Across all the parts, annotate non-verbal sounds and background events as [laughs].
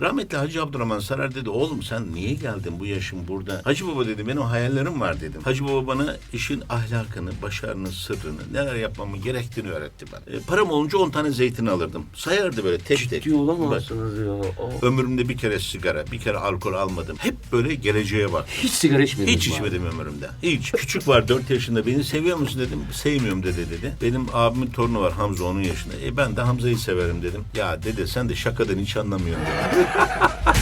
Rahmetli Hacı Abdurrahman Sarar dedi oğlum sen niye geldin bu yaşın burada? Hacı Baba dedi benim hayallerim var dedim. Hacı Baba bana işin ahlakını, başarının sırrını, neler yapmamı gerektiğini öğretti ben. E, param olunca 10 tane zeytin alırdım. Sayardı böyle tek tek. Ciddi olamazsınız ya. O- Ömrümde bir kere sigara, bir kere alkol almadım. Hep böyle geleceğe bak. Hiç sigara içmediniz Hiç mi abi? içmedim ömrümde. Hiç. Küçük var 4 yaşında. Beni seviyor musun dedim. Sevmiyorum dede dedi. Benim abimin torunu var Hamza onun yaşında. E ben de Hamza'yı severim dedim. Ya dede sen de şakadan hiç anlamıyorsun dedi. [laughs] ha ha ha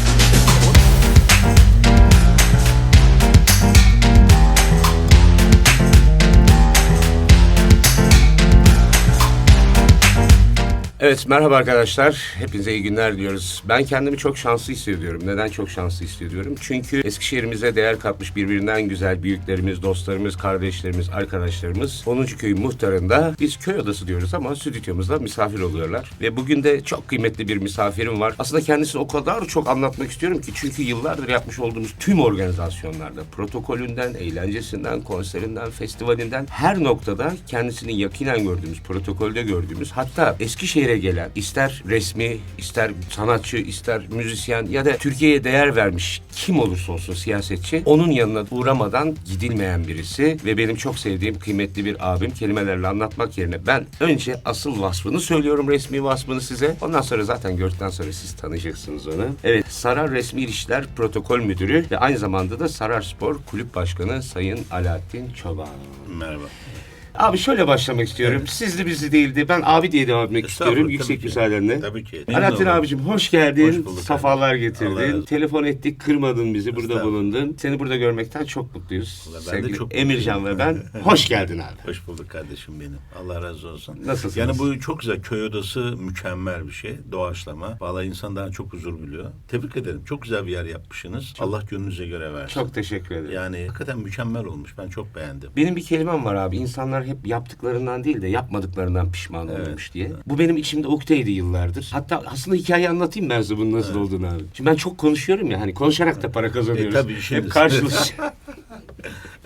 Evet merhaba arkadaşlar. Hepinize iyi günler diyoruz. Ben kendimi çok şanslı hissediyorum. Neden çok şanslı hissediyorum? Çünkü Eskişehir'imize değer katmış birbirinden güzel büyüklerimiz, dostlarımız, kardeşlerimiz, arkadaşlarımız 10. köyün muhtarında biz köy odası diyoruz ama stüdyomuzda misafir oluyorlar. Ve bugün de çok kıymetli bir misafirim var. Aslında kendisini o kadar çok anlatmak istiyorum ki çünkü yıllardır yapmış olduğumuz tüm organizasyonlarda protokolünden, eğlencesinden, konserinden, festivalinden her noktada kendisini yakinen gördüğümüz, protokolde gördüğümüz hatta Eskişehir'e gelen ister resmi, ister sanatçı, ister müzisyen ya da Türkiye'ye değer vermiş kim olursa olsun siyasetçi onun yanına uğramadan gidilmeyen birisi ve benim çok sevdiğim kıymetli bir abim kelimelerle anlatmak yerine ben önce asıl vasfını söylüyorum resmi vasfını size. Ondan sonra zaten gördükten sonra siz tanıyacaksınız onu. Evet Sarar Resmi İlişkiler Protokol Müdürü ve aynı zamanda da Sarar Spor Kulüp Başkanı Sayın Alaaddin Çoban. Merhaba. Abi şöyle başlamak istiyorum. Sizli bizi değildi. Ben abi diye devam etmek Estağfurullah, istiyorum. tabii Yüksek ki. müsaadenle. Tabii ki. Alaaddin Memnun abicim hoş geldin. Hoş bulduk Safalar kardeşim. Allah razı getirdin. olsun. Telefon ettik, kırmadın bizi. Burada Estağfurullah. bulundun. Seni burada görmekten çok mutluyuz. Vallahi ben de Sevgili çok Emircan ve ben. [laughs] Hoş geldin abi. Hoş bulduk kardeşim benim. Allah razı olsun. Nasılsınız? Yani bu çok güzel. Köy odası mükemmel bir şey. Doğaçlama. Vallahi insan daha çok huzur buluyor. Tebrik ederim. Çok güzel bir yer yapmışsınız. Allah gönlünüze göre versin. Çok teşekkür ederim. Yani hakikaten mükemmel olmuş. Ben çok beğendim. Benim bir kelimem var abi. İnsanlar hep yaptıklarından değil de yapmadıklarından pişman olmuş diye. Bu benim içimde ukteydi yıllardır. Hatta aslında hikayeyi anlatayım ben size bunun nasıl olduğunu abi. Şimdi ben çok konuşuyorum ya hani konuşarak da para kazanıyoruz. E, tabii işiniz. Hep karşılaş. [laughs]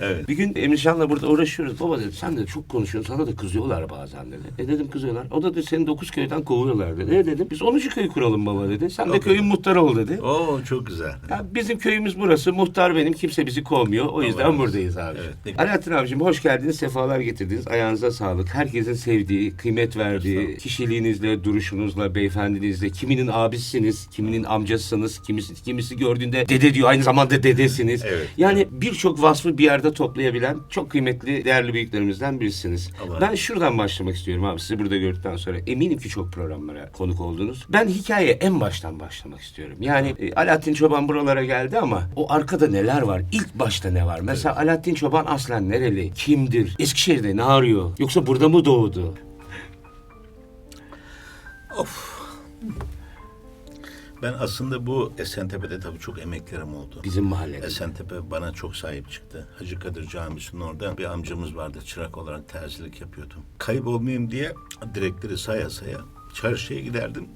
Evet. Bir gün Emircan'la burada uğraşıyoruz. Baba dedi sen de çok konuşuyorsun sana da kızıyorlar bazen dedi. E dedim kızıyorlar. O da dedi seni dokuz köyden kovuyorlar dedi. E dedim biz 10. köyü kuralım baba dedi. Sen de Çok köyün muhtarı ol dedi. Oo çok güzel. Ya bizim köyümüz burası. Muhtar benim. Kimse bizi kovmuyor. O yüzden Allah buradayız abi. Evet, Alaaddin abicim hoş geldiniz. Sefalar getirdiniz. Ayağınıza sağlık. Herkesin sevdiği, kıymet verdiği, kişiliğinizle, duruşunuzla, beyefendiliğinizle, kiminin abisiniz, kiminin amcasısınız, kimisi, kimisi gördüğünde dede diyor. Aynı zamanda dedesiniz. Evet. Yani birçok vasfı bir yerde toplayabilen çok kıymetli, değerli büyüklerimizden birisiniz. Allah Ben şuradan başlamak istiyorum abi. Sizi burada gördükten sonra eminim ki çok programlara konuk oldunuz. Ben hikayeye en baştan başlamak istiyorum. Yani e, Alaaddin Çoban buralara geldi ama o arkada neler var? İlk başta ne var? Mesela Alaaddin Çoban aslen nereli? Kimdir? Eskişehir'de ne arıyor? Yoksa burada mı doğdu? Ben aslında bu Esentepe'de tabii çok emeklerim oldu. Bizim mahallede. Esentepe bana çok sahip çıktı. Hacı Kadir Camisi'nin orada bir amcamız vardı. Çırak olarak terzilik yapıyordum. Kaybolmayayım diye direkleri saya saya çarşıya giderdim.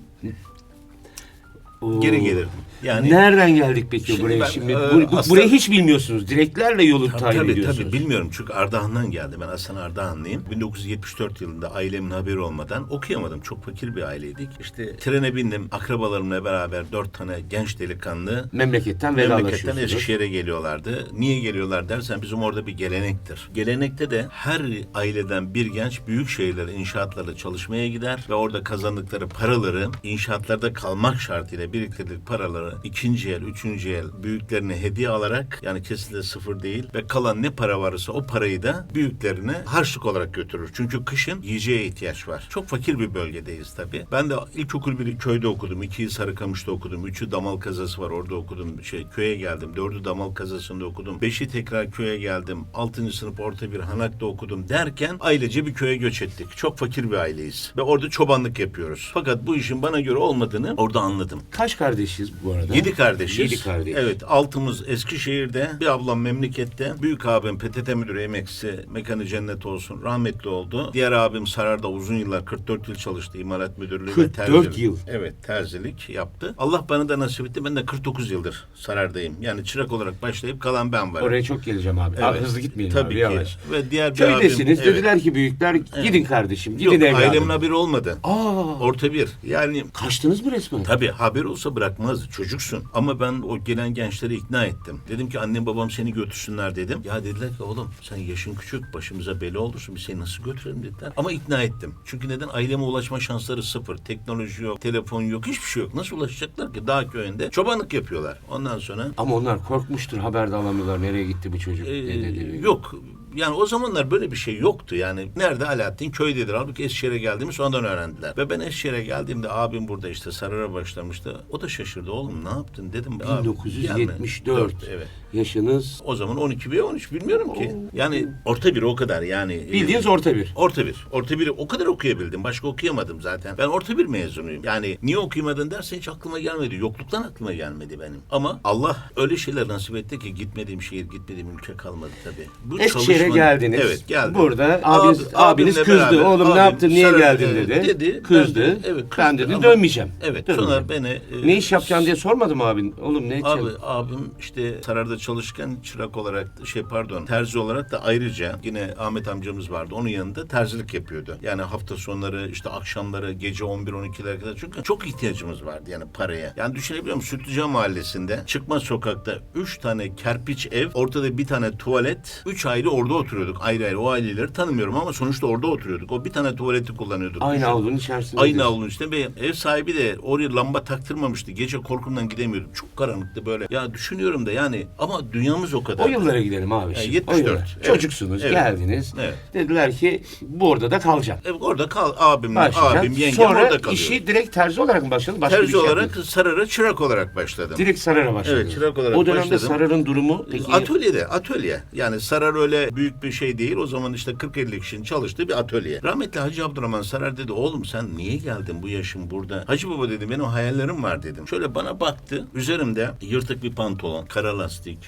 Oo. Geri gelirdim. Yani Nereden geldik peki Şimdi buraya ben, şimdi? e, Bu- bu- aslında- Burayı hiç bilmiyorsunuz. Direklerle yolu Tabii, tayin tabii ediyorsunuz. tabii bilmiyorum çünkü Ardahan'dan geldi. Ben aslen Ardahanlıyım. 1974 yılında ailemin haberi olmadan okuyamadım. Çok fakir bir aileydik. İşte trene bindim. Akrabalarımla beraber dört tane genç delikanlı Memleketten memleketten vedalaşıyorsunuz. Eskişehir'e geliyorlardı. Niye geliyorlar dersen bizim orada bir gelenektir. Gelenekte de her aileden bir genç büyük şehirlere, inşaatlarda çalışmaya gider ve orada kazandıkları paraları inşaatlarda kalmak şartıyla biriktirdik paraları ikinci el, üçüncü el büyüklerine hediye alarak yani kesinlikle sıfır değil ve kalan ne para varsa o parayı da büyüklerine harçlık olarak götürür. Çünkü kışın yiyeceğe ihtiyaç var. Çok fakir bir bölgedeyiz tabii. Ben de ilkokul biri köyde okudum. ikiyi Sarıkamış'ta okudum. Üçü Damal Kazası var orada okudum. Şey köye geldim. Dördü Damal Kazası'nda okudum. Beşi tekrar köye geldim. Altıncı sınıf orta bir Hanak'ta okudum derken ailece bir köye göç ettik. Çok fakir bir aileyiz. Ve orada çobanlık yapıyoruz. Fakat bu işin bana göre olmadığını orada anladım. Kaç kardeşiz bu arada? Yedi kardeşiz. Yedi kardeş. Evet altımız Eskişehir'de. Bir ablam memlekette. Büyük abim PTT müdürü emeklisi. Mekanı cennet olsun. Rahmetli oldu. Diğer abim Sarar'da uzun yıllar 44 yıl çalıştı. İmalat müdürlüğü ve 44 terzilik. yıl. Evet terzilik yaptı. Allah bana da nasip etti. Ben de 49 yıldır Sarar'dayım. Yani çırak olarak başlayıp kalan ben varım. Oraya çok geleceğim abi. Evet. Abi hızlı gitmeyelim Tabii abi ki. yavaş. Ve diğer bir Köydesiniz. abim. Dediler ki büyükler gidin kardeşim. Gidin Yok evladım. ailemin haberi olmadı. Aa, Orta bir. Yani kaçtınız mı resmen? Tabii haber olsa bırakmazdı. Çocuk çocuksun. Ama ben o gelen gençleri ikna ettim. Dedim ki annem babam seni götürsünler dedim. Ya dediler ki oğlum sen yaşın küçük başımıza bela olursun biz seni nasıl götürelim dediler. Ama ikna ettim. Çünkü neden aileme ulaşma şansları sıfır. Teknoloji yok, telefon yok, hiçbir şey yok. Nasıl ulaşacaklar ki? Dağ köyünde çobanlık yapıyorlar. Ondan sonra Ama onlar korkmuştur. Haber de alamıyorlar. Nereye gitti bu çocuk? ee, ne dedi? yok. Yani o zamanlar böyle bir şey yoktu. Yani nerede Alaaddin? Köydedir. Halbuki Eskişehir'e geldiğimi sonradan öğrendiler. Ve ben Eskişehir'e geldiğimde abim burada işte Sarar'a başlamıştı. O da şaşırdı. Oğlum ne yaptın dedim. "Abi, 1974. gelme." Evet. Yaşınız O zaman 12 veya 13 bilmiyorum ki. Yani orta bir o kadar yani. bildiğiniz orta bir. Orta bir. Orta biri o kadar okuyabildim. Başka okuyamadım zaten. Ben orta bir mezunuyum. Yani niye okuyamadın dersen hiç aklıma gelmedi. Yokluktan aklıma gelmedi benim. Ama Allah öyle şeyler nasip etti ki gitmediğim şehir, gitmediğim ülke kalmadı tabii. Bu Eskişehir'e çalışmanın- geldiniz. Evet geldim. Burada abiniz, Abi- abiniz abimle kızdı. beraber- Oğlum ne abim yaptın, niye geldin dedi. Dedi. Kızdı. Ben, de- evet, ben kızdı dedi ama- dönmeyeceğim. Evet. Dönmeyeceğim. Sonra beni... e, Ne iş yapacaksın diye sormadı mı abin? Oğlum ne Abi abim işte Sarar'da çalışırken çırak olarak şey pardon terzi olarak da ayrıca yine Ahmet amcamız vardı. Onun yanında terzilik yapıyordu. Yani hafta sonları işte akşamları gece 11-12'lere kadar çünkü çok ihtiyacımız vardı yani paraya. Yani düşünebiliyor musun? Sütlüce mahallesinde çıkmaz sokakta 3 tane kerpiç ev ortada bir tane tuvalet 3 aile orada oturuyorduk ayrı ayrı o aileleri tanımıyorum ama sonuçta orada oturuyorduk. O bir tane tuvaleti kullanıyorduk. Aynı Düşün. avlunun içerisinde. Aynı avlunun içinde ve ev sahibi de oraya lamba taktırmamıştı. Gece korkumdan gidemiyordum. Çok karanlıktı böyle. Ya düşünüyorum da yani ama dünyamız o kadar. O yıllara gidelim abi. Şimdi. 74, O evet. Çocuksunuz, Evet. geldiniz. Evet. Dediler ki bu orada da kalacaksın. Evet, orada kal abim, Başlayacaksın. abim, yengem Sonra orada kalıyor. işi direkt terzi olarak mı başladın? Başka bir Terzi şey olarak yapmadın? Sarar'a çırak olarak başladım. Direkt Sarar'a başladın. Evet, çırak olarak O dönemde başladım. Sarar'ın durumu peki Atölyede, atölye. Yani Sarar öyle büyük bir şey değil. O zaman işte 40-50 kişinin çalıştığı bir atölye. Rahmetli Hacı Abdurrahman Sarar dedi, oğlum sen niye geldin bu yaşın burada? Hacı baba dedi, benim hayallerim var dedim. Şöyle bana baktı, üzerimde yırtık bir pantolon, kara lastik.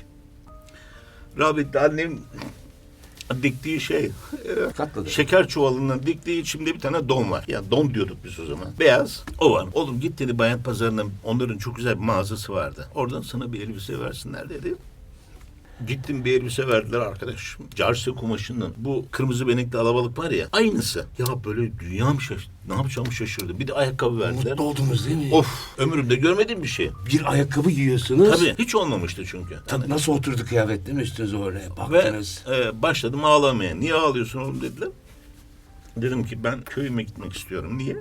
Rahmetli annem diktiği şey, katladı. Şeker çuvalından diktiği içimde bir tane don var. Ya don diyorduk biz o zaman. Beyaz. O var. Oğlum git dedi bayan pazarına onların çok güzel bir mağazası vardı. Oradan sana bir elbise versinler dedi. Gittim bir elbise verdiler arkadaş. Carse kumaşının bu kırmızı benekli alabalık var ya aynısı. Ya böyle dünyam şaşırdı. Ne yapacağımı şaşırdı. Bir de ayakkabı verdiler. Mutlu oldunuz değil mi? Of ömrümde görmediğim bir şey. Bir ayakkabı giyiyorsunuz. Tabii hiç olmamıştı çünkü. Tabii nasıl oturdu kıyafet değil mi üstünüze oraya Ve baktınız. e, başladım ağlamaya. Niye ağlıyorsun oğlum dediler. Dedim ki ben köyüme gitmek istiyorum. Niye?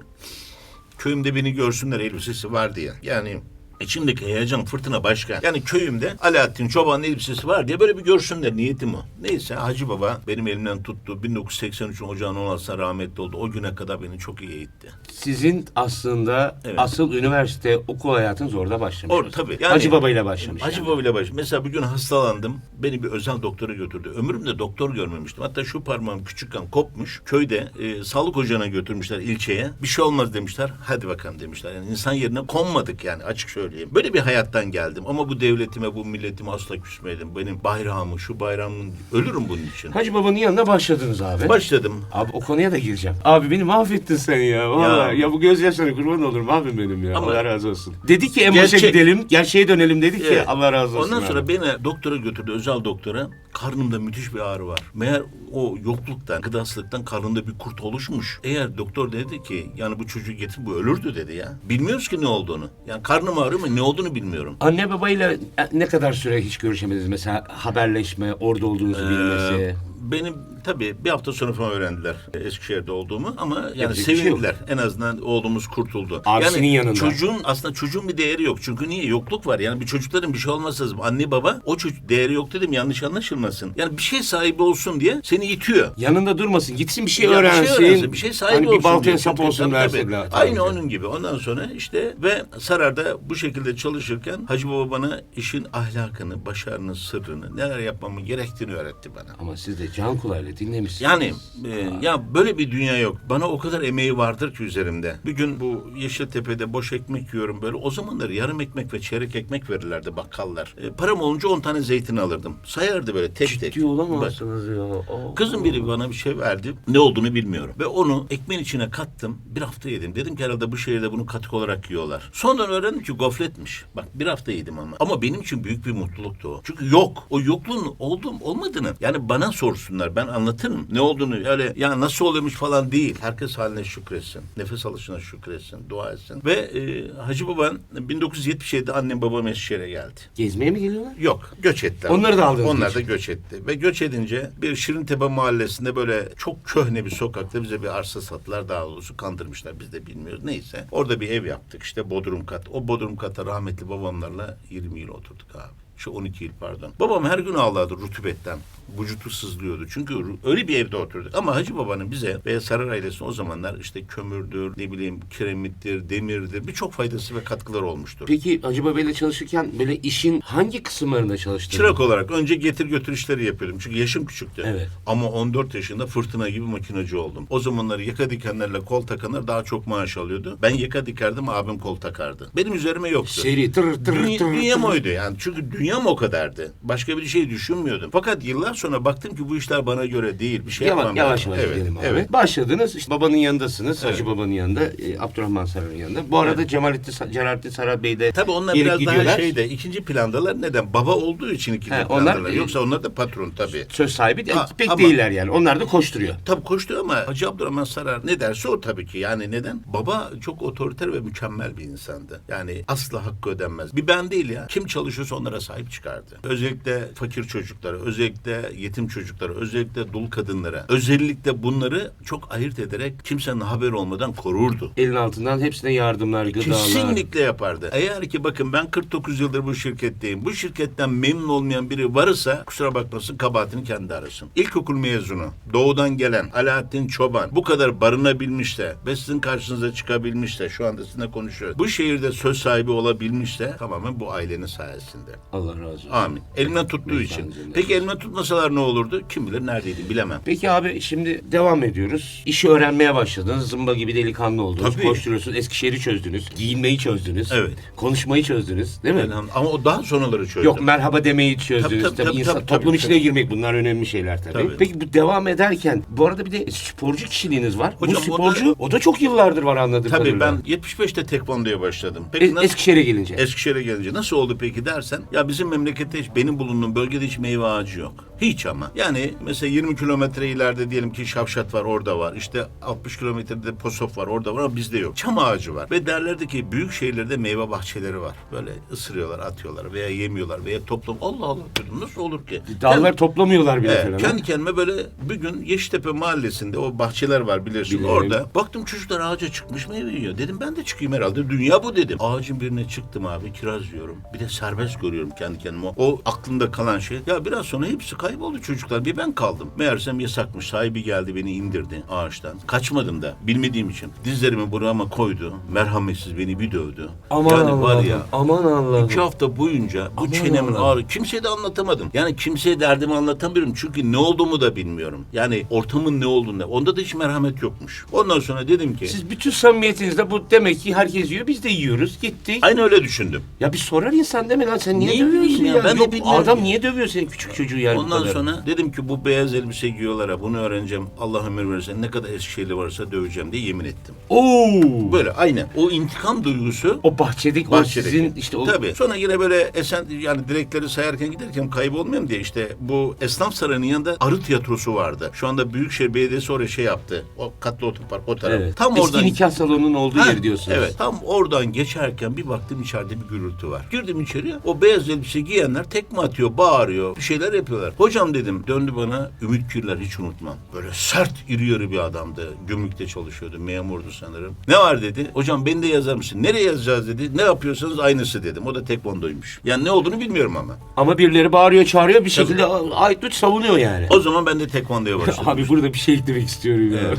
Köyümde beni görsünler elbisesi var diye. Yani içimdeki heyecan fırtına başka. Yani köyümde Alaaddin Çoban'ın elbisesi var diye böyle bir görsünler. Niyetim o. Neyse Hacı Baba benim elimden tuttu. 1983 ocağın 16'sına rahmetli oldu. O güne kadar beni çok iyi eğitti. Sizin aslında Evet. asıl üniversite okul hayatınız orada başlamış. Orada tabii. Yani- Hacı Baba ile başlamış. Hacı yani. Baba ile baş. Mesela bir gün hastalandım. Beni bir özel doktora götürdü. Ömrümde doktor görmemiştim. Hatta şu parmağım küçükken kopmuş. Köyde e, sağlık ocağına götürmüşler ilçeye. Bir şey olmaz demişler. Hadi bakalım demişler. Yani insan yerine konmadık yani açık söyleyeyim. Böyle bir hayattan geldim. Ama bu devletime, bu milletime asla küsmedim. Benim bayrağımı, şu bayrağımın ölürüm bunun için. Hacı Baba'nın yanına başladınız abi. Başladım. Abi o konuya da gireceğim. Abi beni mahvettin sen ya. Vallahi. Ya, Ya. bu gözyaşlarına kurban olurum abim benim ya. Ama- Allah razı olsun. Dedi ki en başa Gerçek- gidelim. Gerçeğe dönelim dedi ki Evet. Allah razı olsun. Ondan abi. sonra beni doktora götürdü, özel doktora. Karnımda müthiş bir ağrı var. Meğer o yokluktan, gıdasızlıktan karnında bir kurt oluşmuş. Eğer doktor dedi ki yani bu çocuğu getir bu ölürdü dedi ya. Bilmiyoruz ki ne olduğunu. Yani karnım ağrıyor ama ne olduğunu bilmiyorum. Anne babayla e, ne kadar süre hiç görüşemediniz? Mesela haberleşme, orada olduğunuzu bilmesi. Ee, benim tabii bir hafta sonra falan öğrendiler e, Eskişehir'de olduğumu ama yani Yapacak bir şey sevindiler. en azından oğlumuz kurtuldu. Abisinin yani yanında. Çocuğun aslında çocuğun bir değeri yok. Çünkü niye? Yokluk var. Yani bir çocukların bir şey olması lazım. Anne baba o çocuk değeri yok dedim yanlış anlaşılmasın. Yani bir şey sahibi olsun diye seni itiyor. Yanında durmasın. Gitsin bir şey Ya bir öğrensin. şey öğrensin, bir şey sahibi hani olsun. bir baltaya diye. sap Tabii, olsun tabii, versinler. tabii. Aynı onun gibi. Ondan sonra işte ve Sarar'da bu şekilde çalışırken Hacı Baba bana işin ahlakını, başarının sırrını, neler yapmamı gerektiğini öğretti bana. Ama siz de can kulağıyla dinlemişsiniz. Yani e, ya böyle bir dünya yok. Bana o kadar emeği vardır ki üzerimde. Bir gün bu Yeşiltepe'de boş ekmek yiyorum böyle. O zamanlar yarım ekmek ve çeyrek ekmek verirlerdi bakkallar. E, param olunca 10 tane zeytin alırdım. Sayardı böyle tek tek. Ciddi Bak, olamazsınız ya. Oo. Kızım biri bana bir şey verdi. Ne olduğunu bilmiyorum. Ve onu ekmeğin içine kattım. Bir hafta yedim. Dedim ki herhalde bu şehirde bunu katık olarak yiyorlar. Sonradan öğrendim ki gofletmiş. Bak bir hafta yedim ama. Ama benim için büyük bir mutluluktu o. Çünkü yok. O yokluğun olduğum olmadığını yani bana sorsunlar. Ben anlatayım anlatırım. Ne olduğunu öyle ya nasıl oluyormuş falan değil. Herkes haline şükretsin. Nefes alışına şükretsin. Dua etsin. Ve e, Hacı Baban 1977'de annem babam Eskişehir'e geldi. Gezmeye mi geliyorlar? Yok göç ettiler. Onları da aldınız Onlar da göç etti. Ve göç edince bir Şirintepe mahallesinde böyle çok köhne bir sokakta bize bir arsa sattılar. Daha doğrusu kandırmışlar biz de bilmiyoruz. Neyse orada bir ev yaptık işte bodrum kat. O bodrum kata rahmetli babamlarla 20 yıl oturduk abi. Şu 12 yıl pardon. Babam her gün ağlardı rutubetten. Vücutu sızlıyordu. Çünkü öyle bir evde oturduk. Ama Hacı Baba'nın bize ve Sarar ailesine o zamanlar işte kömürdür, ne bileyim kiremittir, demirdir birçok faydası ve katkıları olmuştur. Peki Hacı Baba ile çalışırken böyle işin hangi kısımlarında çalıştın? Çırak olarak önce getir götür işleri yapıyordum. Çünkü yaşım küçüktü. Evet. Ama 14 yaşında fırtına gibi makinacı oldum. O zamanlar yaka dikenlerle kol takanlar daha çok maaş alıyordu. Ben yaka dikerdim abim kol takardı. Benim üzerime yoktu. Seri tır tır Dünya, tır. dünyam tır. oydu yani. Çünkü dünyam o kadardı. Başka bir şey düşünmüyordum. Fakat yıllar sonra baktım ki bu işler bana göre değil. Bir şey Yavaş yapmam yavaş, lazım. yavaş evet, gidelim abi. Evet. Başladınız işte babanın yanındasınız. Evet. Hacı babanın yanında. E, Abdurrahman Saray'ın yanında. Bu arada Cemalettin, Sa- Celalettin Saray Bey de Tabii onlar gelip biraz gidiyorlar. daha şeyde ikinci plandalar. Neden? Baba olduğu için ikinci He, onlar, plandalar. e, Yoksa onlar da patron tabii. Söz sahibi de Ha, pek ama- değiller yani. Onlar da koşturuyor. Tabii koştu ama Hacı Abdurrahman Sarar ne derse o tabii ki. Yani neden? Baba çok otoriter ve mükemmel bir insandı. Yani asla hakkı ödenmez. Bir ben değil ya. Kim çalışıyorsa onlara sahip çıkardı. Özellikle fakir çocuklara, özellikle yetim çocuklara, özellikle dul kadınlara. Özellikle bunları çok ayırt ederek kimsenin haberi olmadan korurdu. Elin altından hepsine yardımlar, gıdalar. Kesinlikle yapardı. Eğer ki bakın ben 49 yıldır bu şirketteyim. Bu şirketten memnun olmayan biri varsa kusura bakmasın kabahatini kendi arasın. İlkokul mezunu, doğudan gelen Alaaddin Çoban bu kadar barınabilmiş de ve sizin karşınıza çıkabilmiş de şu anda sizinle konuşuyoruz. Bu şehirde söz sahibi olabilmiş de tamamen bu ailenin sayesinde. Allah razı olsun. Amin. Elimden tuttuğu için. Peki elimden tutmasalar ne olurdu? Kim bilir neredeydim bilemem. Peki abi şimdi devam ediyoruz. İşi öğrenmeye başladınız. Zımba gibi delikanlı oldunuz. Tabii. Koşturuyorsunuz. Eskişehir'i çözdünüz. Giyinmeyi çözdünüz. Evet. Konuşmayı çözdünüz. Değil mi? Elhamdülillah. Ama o daha sonraları çözdüm. Yok merhaba demeyi çözdünüz. Tabii, Tabii, tabii, insan, tabii, toplum tabii, içine tabii. girmek bunlar önemli şeyler tabii. Tabii. Peki bu devam ederken bu arada bir de sporcu kişiliğiniz var. Hocam, bu o sporcu o da, çok yıllardır var anladığım Tabii kadarıyla. ben 75'te tekvandoya başladım. Peki Es- nasıl- Eskişehir'e gelince. Eskişehir'e gelince nasıl oldu peki dersen ya bizim memlekette hiç benim bulunduğum bölgede hiç meyve ağacı yok. Hiç ama. Yani mesela 20 kilometre ileride diyelim ki Şavşat var orada var. İşte 60 kilometrede Posof var orada var ama bizde yok. Çam ağacı var. Ve derlerdi ki büyük şehirlerde meyve bahçeleri var. Böyle ısırıyorlar atıyorlar veya yemiyorlar veya toplam. Allah Allah dedim nasıl olur ki? Dallar toplamıyorlar bile ha? kendi kendime böyle bir gün Yeşiltepe mahallesinde o bahçeler var bilirsin Biliyorum. orada. Baktım çocuklar ağaca çıkmış meyve yiyor. Dedim ben de çıkayım herhalde. Dünya bu dedim. Ağacın birine çıktım abi kiraz yiyorum. Bir de serbest görüyorum kendi kendime. O aklımda kalan şey. Ya biraz sonra hepsi kayboldu çocuklar. Bir ben kaldım. Meğersem yasakmış. Sahibi geldi beni indirdi ağaçtan. Kaçmadım da bilmediğim için. Dizlerimi burama koydu. Merhametsiz beni bir dövdü. Aman yani var ya Aman Allah'ım. İki hafta boyunca bu Aman çenemin Allah'ım. ağrı kimseye de anlatamadım. Yani kimseye derdimi anlatamıyorum çünkü ne olduğumu da bilmiyorum. Yani ortamın ne olduğunu. Onda da hiç merhamet yokmuş. Ondan sonra dedim ki Siz bütün samimiyetinizle bu demek ki herkes yiyor biz de yiyoruz gittik. aynı öyle düşündüm. Ya bir sorar insan değil mi lan sen niye Ne dövüyorsun ya? ya, ben de bilmiyorum adam ki. niye dövüyor senin küçük çocuğu yani bu Ondan kadar? sonra dedim ki bu beyaz elbise giyiyorlar ha bunu öğreneceğim. Allah ömür verirse ne kadar Eskişehirli varsa döveceğim diye yemin ettim. Oo. Böyle aynen. O intikam duygusu O bahçedeki, o Bahçedeki. sizin işte o Tabii. Sonra yine böyle esen yani direkleri sayarken giderken kaybolmayayım diye işte bu esnaf sarayının yanında arı tiyatrosu vardı. Şu anda Büyükşehir Belediyesi oraya şey yaptı. O katlı otopark o taraf. Evet. Tam Eski oradan nikah salonunun olduğu Ha, yer diyorsunuz. Evet. Tam oradan geçerken bir baktım içeride bir gürültü var. Girdim içeriye. O beyaz elbise giyenler tekme atıyor, bağırıyor, bir şeyler yapıyorlar. Hocam dedim. Döndü bana. Ümit Kirler hiç unutmam. Böyle sert, iri yarı bir adamdı. Gümrükte çalışıyordu. Memurdu sanırım. Ne var dedi. Hocam beni de yazar mısın? Nereye yazacağız dedi. Ne yapıyorsanız aynısı dedim. O da tekvandoymuş. Yani ne olduğunu bilmiyorum ama. Ama birileri bağırıyor çağırıyor bir şekilde Aytut savunuyor yani. O zaman ben de tekvandoya başladım. Abi burada bir şey eklemek istiyorum ya.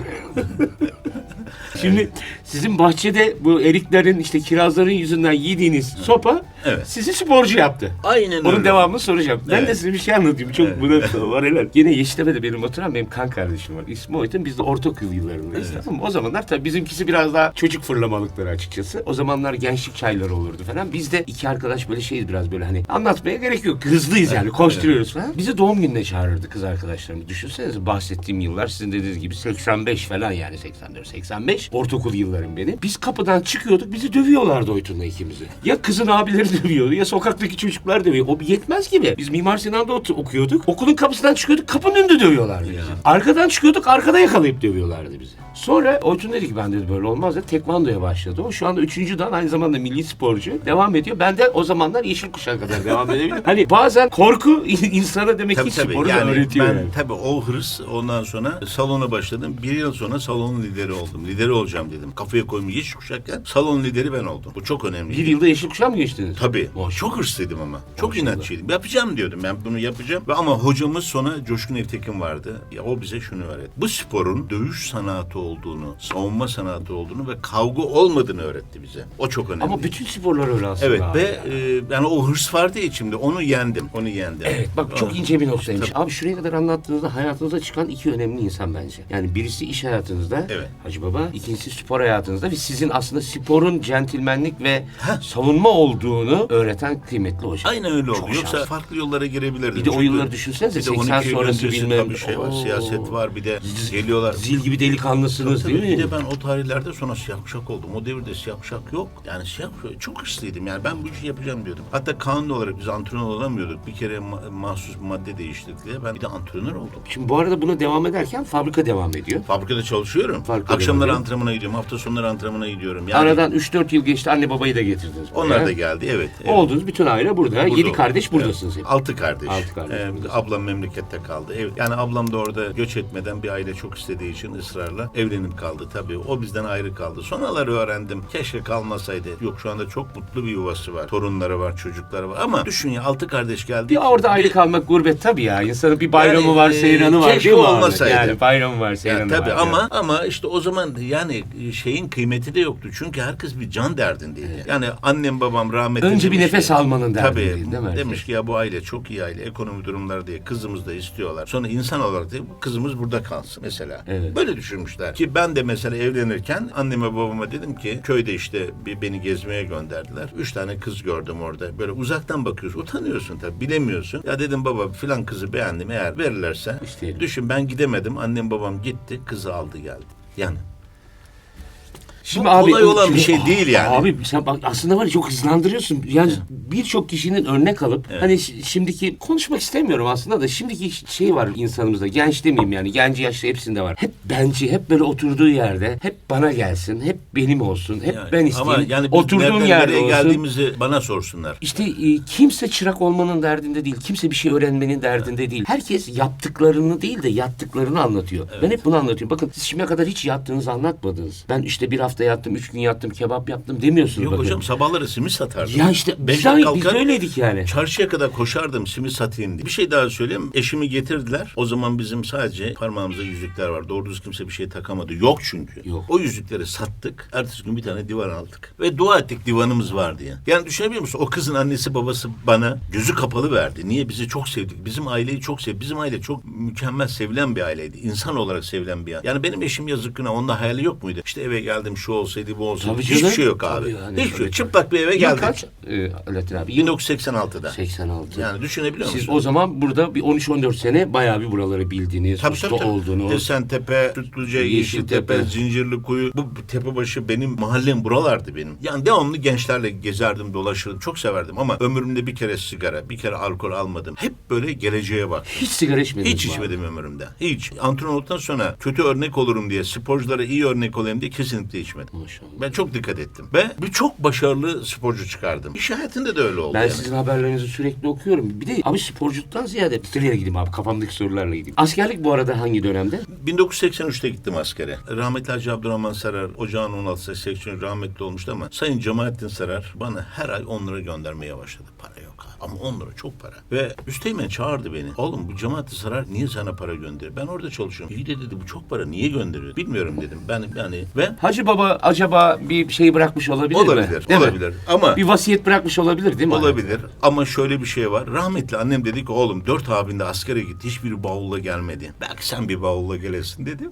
[laughs] Şimdi sizin bahçede bu eriklerin işte kirazların yüzünden yediğiniz sopa Evet. sizi sporcu yaptı. Aynen Onun öyle. devamını soracağım. Ben Evet. de size bir şey anlatayım. Çok buna var helal. Yine Yeşiltepe'de benim oturan benim kan kardeşim var. İsmi Oytun. Biz de ortaokul yıllarındayız. Tamam mı? O zamanlar tabii bizimkisi biraz daha çocuk fırlamalıkları açıkçası. O zamanlar gençlik çayları olurdu falan. Biz de iki arkadaş böyle şeyiz biraz böyle hani anlatmaya gerek yok. Hızlıyız yani koşturuyoruz falan. Bizi doğum gününe çağırırdı kız arkadaşlarımız. Düşünsenize bahsettiğim yıllar sizin dediğiniz gibi 85 falan yani 84, 85. 85 ortaokul yıllarım benim. Biz kapıdan çıkıyorduk bizi dövüyorlardı Oytun'la ikimizi. Ya kızın abileri [laughs] dövüyordu ya sokaktaki çocuklar dövüyor. O yetmez gibi. Biz Mimar Sinan'da okuyorduk. Okulun kapısından çıkıyorduk kapının önünde dövüyorlardı bizi. Arkadan çıkıyorduk arkada yakalayıp dövüyorlardı bizi. Sonra Oytun dedi ki ben dedi böyle olmaz dedi. Tekvandoya başladı. O şu anda üçüncü dan aynı zamanda milli sporcu. Devam ediyor. Ben de o zamanlar yeşil kuşağa kadar devam edebilirim. [laughs] Hani bazen korku insana demek Tabii ki tabii. sporu da Yani öğretiyor. ben yani. tabii o hırs ondan sonra salona başladım. Bir yıl sonra salonun lideri oldum. Lideri olacağım dedim. Kafaya koymuş hiç kuşakken salon lideri ben oldum. Bu çok önemli. Bir yılda yeşil kuşağa mı geçtiniz? Tabii. Maşallah. Çok hırslıydım ama. Çok Maşallah. inatçıydım. Yapacağım diyordum. Ben bunu yapacağım. Ve ama hocamız sonra Coşkun Evtekin vardı. Ya o bize şunu öğretti. Bu sporun dövüş sanatı olduğunu, savunma sanatı olduğunu ve kavga olmadığını öğretti bize. O çok önemli. Ama bütün sporlar öyle aslında. Evet abi ve ya. e, yani o hırs vardı ya içimde. Onu yendim. Onu yendim. Evet bak çok ince bir noktaymış. Abi şuraya kadar anlattığınızda hayatınıza çıkan iki önemli insan bence. Yani birisi iş hayatınızda Evet. Hacı Baba, ikincisi spor hayatınızda ve sizin aslında sporun centilmenlik ve savunma olduğunu öğreten kıymetli hocam. Aynen öyle oldu. Çok Yoksa şanslı. farklı yollara girebilirdim. Bir de o Çünkü yılları düşünsenize, bir de 80 12 yıl sonrası öncesi bilmem- tabii şey var. Oo. Siyaset var. Bir de geliyorlar. Zil gibi delikanlısınız Tabii, değil mi? Bir de ben o tarihlerde sonra siyah kuşak oldum. O devirde siyah kuşak yok. Yani siyah kuşak çok hırslıydım. Yani ben bu işi yapacağım diyordum. Hatta kanun olarak biz antrenör olamıyorduk. Bir kere ma- mahsus madde değiştirdik diye ben bir de antrenör oldum. Şimdi bu arada buna devam ederken fabrika devam ediyor. Fabrikada çalışıyorum. Fabrikada Akşamları devam antrenmana gidiyorum. Hafta sonları antrenmana gidiyorum. Yani Aradan 3-4 yıl geçti anne babayı da getirdiniz. buraya. onlar da geldi. Evet. evet. Oldunuz bütün aile burada. Burada Yedi kardeş buradasınız hep. Altı kardeş. Altı kardeş Ee, buradasınız. ablam memlekette kaldı. Evet. Yani ablam da orada göç etmeden bir aile çok istediği için ısrarla evlenip kaldı tabii. O bizden ayrı kaldı. Sonraları öğrendim. Keşke kalmasaydı. Yok şu anda çok mutlu bir yuvası var. Torunları var, çocukları var. Ama düşün ya altı kardeş geldi. Bir orada ayrı kalmak gurbet tabii ya. İnsanın bir bayramı Yani, var, e, seyranı var keşke olmasaydı. Yani bayramı var, Ya seyranı tabii var. ama yani. ama işte o zaman yani şeyin kıymeti de yoktu. Çünkü herkes bir can derdindeydi. Yani annem babam rahmetli Önce bir nefes ki- almanın Tabii derdindeydi değil mi demiş ki ya bu aile çok iyi aile ekonomi durumları diye kızımız da istiyorlar. Sonra insan olarak da kızımız burada kalsın mesela. Evet. Böyle düşünmüşler. Ki ben de mesela evlenirken anneme babama dedim ki köyde işte bir beni gezmeye gönderdiler. Üç tane kız gördüm orada. Böyle uzaktan bakıyorsun. Utanıyorsun tabii bilemiyorsun. Ya dedim baba filan kızı beğendim eğer verirlerse. İsteyelim. Düşün ben gidemedim. Annem babam gitti. Kızı aldı geldi. Yani Şimdi Bu kolay olan bir şey değil yani. Abi sen bak aslında var ya çok hızlandırıyorsun. Yani birçok kişinin örnek alıp hani ş- şimdiki konuşmak istemiyorum aslında da şimdiki şey var insanımızda. Genç demeyeyim yani. Genci yaşlı hepsinde var. Hep benci, hep böyle oturduğu yerde hep bana gelsin, hep benim olsun, hep Yani ben isteyeyim. Ama yani Oturduğum yerde nereye olsun. geldiğimizi bana sorsunlar. İşte e, kimse çırak olmanın derdinde değil. Kimse bir şey öğrenmenin derdinde değil. Herkes yaptıklarını değil de yattıklarını anlatıyor. Ben hep bunu anlatıyorum. Bakın siz şimdiye kadar hiç yattığınızı anlatmadınız. Ben işte bir hafta yattım, üç gün yattım, kebap yaptım demiyorsunuz Yok bakın. hocam sabahları simit satardım. Ya işte biz, biz kalkar, de öyleydik yani. Çarşıya kadar koşardım simit satayım diye. Bir şey daha söyleyeyim. Eşimi getirdiler. O zaman bizim sadece parmağımızda yüzükler var. Doğru düz kimse bir şey takamadı. Yok çünkü. Yok. O yüzükleri sattık. Ertesi gün bir tane divan aldık. Ve dua ettik divanımız var diye. Yani düşünebiliyor musun? O kızın annesi babası bana gözü kapalı verdi. Niye? Bizi çok sevdik. Bizim aileyi çok sevdik. Bizim aile çok mükemmel sevilen bir aileydi. İnsan olarak sevilen bir aile. Yani benim eşim yazık günah. Onun hayali yok muydu? İşte eve geldim şu olsaydı bu olsaydı. Tabii Hiçbir canım. şey yok Tabii abi. yani, Hiçbir tabii, şey yok. tabii. Çıplak bir eve Yıl geldik. kaç e, Alaaddin abi? Yıl 1986'da. 86. Yani düşünebiliyor Siz musun? o zaman burada bir 13-14 sene bayağı bir buraları bildiğiniz, Tabii usta tabii tabii. olduğunuz. Esentepe, Sütlüce, Yeşiltepe, Yeşiltepe. Zincirlikuyu. Bu tepebaşı benim mahallem buralardı benim. Yani devamlı gençlerle gezerdim, dolaşırdım. Çok severdim ama ömrümde bir kere sigara, bir kere alkol almadım. Hep böyle geleceğe baktım. Hiç sigara içmediniz Hiç mi abi? içmedim ömrümde. Hiç. Antrenör olduktan sonra kötü örnek olurum diye, sporculara iyi örnek olayım diye kesinlikle içmedim. Maşallah. Ben çok dikkat ettim. Ve bir çok başarılı sporcu çıkardım. İş hayatında da öyle oldu. Ben yani. sizin haberlerinizi sürekli okuyorum. Bir de abi sporculuktan ziyade nereye gideyim abi kafamdaki sorularla gideyim. Askerlik bu arada hangi dönemde? 1983'te gittim askere. Rahmetli Hacı Abdurrahman Sarar ocağın 16'sı 83 rahmetli olmuştu ama Sayın Cemalettin Sarar bana her ay 10 lira göndermeye başladı. Para yok abi. Ama 10 lira çok para. Ve Üsteğmen çağırdı beni. Oğlum bu Cemalettin Sarar niye sana para gönderiyor? Ben orada çalışıyorum. İyi de dedi bu çok para niye gönderiyor? Bilmiyorum dedim. Ben yani ve Hacı Baba acaba bir şey bırakmış olabilir, mi? olabilir. Değil mi? olabilir. Ama Bir vasiyet bırakmış olabilir değil mi? Olabilir ama şöyle bir şey var. Rahmetli annem dedi ki oğlum dört abin de askere gitti. Hiçbir bavulla gelmedi. Belki sen bir bavulla gelesin dedim.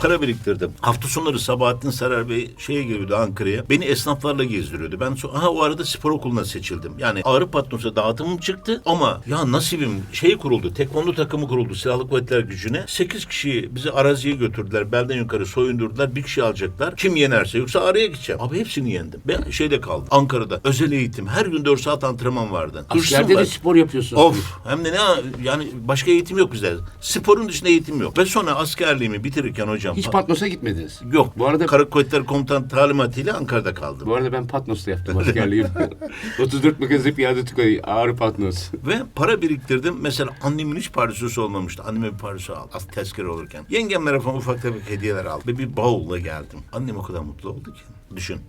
Para biriktirdim. Hafta sonları Sabahattin Sarar Bey şeye geliyordu Ankara'ya. Beni esnaflarla gezdiriyordu. Ben so- aha, o arada spor okuluna seçildim. Yani Ağrı Patnos'a dağıtımım çıktı ama ya nasibim şey kuruldu. Tekvando takımı kuruldu silahlı kuvvetler gücüne. 8 kişiyi bizi araziye götürdüler. Belden yukarı soyundurdular. Bir kişi alacaklar. Kim yenerse yoksa araya gideceğim. Abi hepsini yendim. Ben şeyde kaldım. Ankara'da özel eğitim. Her gün 4 saat antrenman vardı. Askerde de spor yapıyorsun. Of hem de ne yani başka eğitim yok bizde. Sporun dışında eğitim yok. Ve sonra askerliğimi bitirirken hocam. Hiç Patnos'a gitmediniz. yok. Bu arada Kara Kuvvetleri Komutan talimatıyla Ankara'da kaldım. bu arada ben Patnos'ta yaptım askerliğimi. 34 [laughs] magazin piyade tugayı ağır Patnos. Ve para biriktirdim. Mesela annemin hiç pardesüsü olmamıştı. Anneme bir pardesü aldı. Az tezkere olurken. Yengemlere falan ufak tefek hediyeler aldı. Ve bir bavulla geldim. Annem o kadar mutlu oldu ki. Düşün.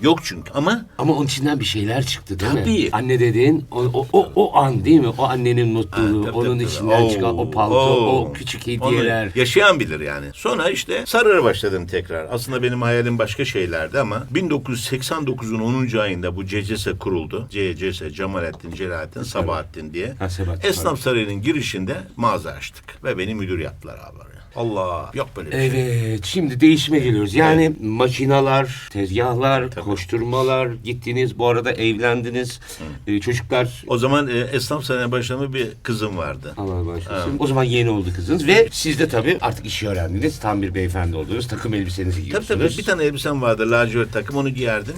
Yok çünkü ama Ama onun içinden bir şeyler çıktı değil mi? Tabii. Anne dediğin o, o, o, o an değil mi? O annenin mutluluğu, Tabii, onun tabii, tabii. içinden Oo, çıkan o palto, oo. o küçük Onu hediyeler. yaşayan bilir yani. Sonra işte Sarır'a başladım tekrar. Aslında benim hayalim başka şeylerdi ama 1989'un 10. ayında bu CCS kuruldu. CCS, Cemalettin, Celalettin, Sabahattin diye. Ha, Sabahattin, Esnaf Sarayı'nın girişinde mağaza açtık. Ve beni müdür yaptılar abi. oraya. Allah yok böyle bir şey. Evet, şimdi değişime geliyoruz. Yani makinalar, tezgahlar, koşturmalar, gittiniz. Bu arada evlendiniz. Ee, çocuklar O zaman e, Esnaf Sarayı'na başlama bir kızım vardı. Allah bağışlasın. O zaman yeni oldu kızınız ve siz de tabii artık işi öğrendiniz. Tam bir beyefendi oldunuz. Takım elbisenizi Tabii giyiyorsunuz. tabii bir tane elbisem vardı lacivert takım onu giyerdim.